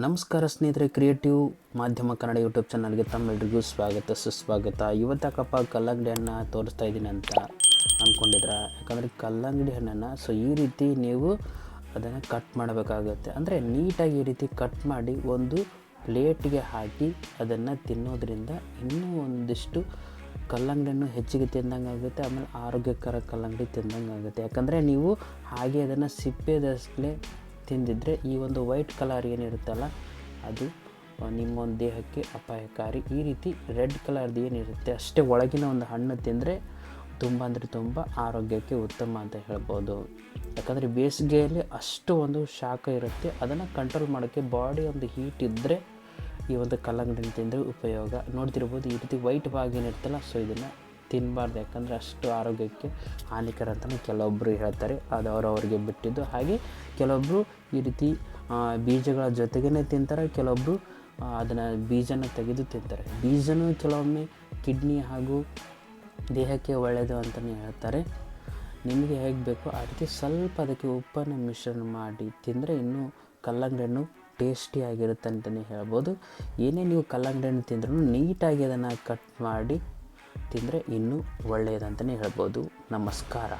ನಮಸ್ಕಾರ ಸ್ನೇಹಿತರೆ ಕ್ರಿಯೇಟಿವ್ ಮಾಧ್ಯಮ ಕನ್ನಡ ಯೂಟ್ಯೂಬ್ ಚಾನಲ್ಗೆ ತಮ್ಮೆಲ್ರಿಗೂ ಸ್ವಾಗತ, ಸುಸ್ವಾಗತ. ಇವತ್ತಕ್ಕಪ್ಪ ಕಲ್ಲಂಗಡಿ ಹಣ್ಣು ತೋರಿಸ್ತಾ ಇದ್ದೀನಿ ಅಂತ ಅಂದ್ಕೊಂಡಿದ್ರ ಯಾಕಂದರೆ ಕಲ್ಲಂಗಡಿ ಹಣ್ಣನ್ನು ಸೊ ಈ ರೀತಿ ನೀವು ಅದನ್ನು ಕಟ್ ಮಾಡಬೇಕಾಗುತ್ತೆ. ಅಂದರೆ ನೀಟಾಗಿ ಈ ರೀತಿ ಕಟ್ ಮಾಡಿ ಒಂದು ಪ್ಲೇಟ್ಗೆ ಹಾಕಿ ಅದನ್ನು ತಿನ್ನೋದ್ರಿಂದ ಇನ್ನೂ ಒಂದಿಷ್ಟು ಕಲ್ಲಂಗಡಿಯನ್ನು ಹೆಚ್ಚಿಗೆ ತಿಂದಂಗೆ ಆಗುತ್ತೆ, ಆಮೇಲೆ ಆರೋಗ್ಯಕರ ಕಲ್ಲಂಗಡಿ ತಿಂದಂಗೆ ಆಗುತ್ತೆ. ಯಾಕಂದರೆ ನೀವು ಹಾಗೆ ಅದನ್ನು ಸಿಪ್ಪೆದಷ್ಟೇ ತಿಂದಿದ್ರೆ ಈ ಒಂದು ವೈಟ್ ಕಲರ್ ಏನಿರುತ್ತಲ್ಲ, ಅದು ನಿಮ್ಮ ಒಂದು ದೇಹಕ್ಕೆ ಅಪಾಯಕಾರಿ. ಈ ರೀತಿ ರೆಡ್ ಕಲರ್ದು ಏನಿರುತ್ತೆ, ಅಷ್ಟೇ ಒಳಗಿನ ಒಂದು ಹಣ್ಣು ತಿಂದರೆ ತುಂಬ ಅಂದರೆ ತುಂಬ ಆರೋಗ್ಯಕ್ಕೆ ಉತ್ತಮ ಅಂತ ಹೇಳ್ಬೋದು. ಯಾಕಂದರೆ ಬೇಸಿಗೆಯಲ್ಲಿ ಅಷ್ಟು ಒಂದು ಶಾಖ ಇರುತ್ತೆ, ಅದನ್ನು ಕಂಟ್ರೋಲ್ ಮಾಡೋಕ್ಕೆ ಬಾಡಿ ಒಂದು ಹೀಟ್ ಇದ್ದರೆ ಈ ಒಂದು ಕಲ್ಲಂಗಡಿ ತಿಂದರೆ ಉಪಯೋಗ. ನೋಡ್ತಿರ್ಬೋದು ಈ ರೀತಿ ವೈಟ್ ಭಾಗ ಏನಿರ್ತಲ್ಲ ಸೊ ಇದನ್ನು ತಿನ್ನಬಾರ್ದು ಯಾಕಂದರೆ ಅಷ್ಟು ಆರೋಗ್ಯಕ್ಕೆ ಹಾನಿಕರ ಅಂತಲೇ ಕೆಲವೊಬ್ಬರು ಹೇಳ್ತಾರೆ. ಅದು ಅವರವ್ರಿಗೆ ಬಿಟ್ಟಿದ್ದು. ಹಾಗೆ ಕೆಲವೊಬ್ಬರು ಈ ರೀತಿ ಬೀಜಗಳ ಜೊತೆಗೇ ತಿಂತಾರೆ ಕೆಲವೊಬ್ಬರು ಅದನ್ನು ಬೀಜನ ತೆಗೆದು ತಿಂತಾರೆ. ಬೀಜನೂ ಕೆಲವೊಮ್ಮೆ ಕಿಡ್ನಿ ಹಾಗೂ ದೇಹಕ್ಕೆ ಒಳ್ಳೆಯದು ಅಂತಲೇ ಹೇಳ್ತಾರೆ. ನಿಮಗೆ ಹೇಗೆ ಬೇಕೋ ಅದಕ್ಕೆ ಸ್ವಲ್ಪ ಅದಕ್ಕೆ ಉಪ್ಪನ್ನು ಮಿಶ್ರಣ ಮಾಡಿ ತಿಂದರೆ ಇನ್ನೂ ಕಲ್ಲಂಗಡಿ ಹಣ್ಣು ಟೇಸ್ಟಿಯಾಗಿರುತ್ತೆ ಅಂತಲೇ ಹೇಳ್ಬೋದು. ಏನೇ ನೀವು ಕಲ್ಲಂಗಡಿ ಹಣ್ಣು ತಿಂದ್ರೂ ನೀಟಾಗಿ ಅದನ್ನು ಕಟ್ ಮಾಡಿ ತಿಂದರೆ ಇನ್ನೂ ಒಳ್ಳೆಯದಂತಲೇ ಹೇಳ್ಬೋದು. ನಮಸ್ಕಾರ.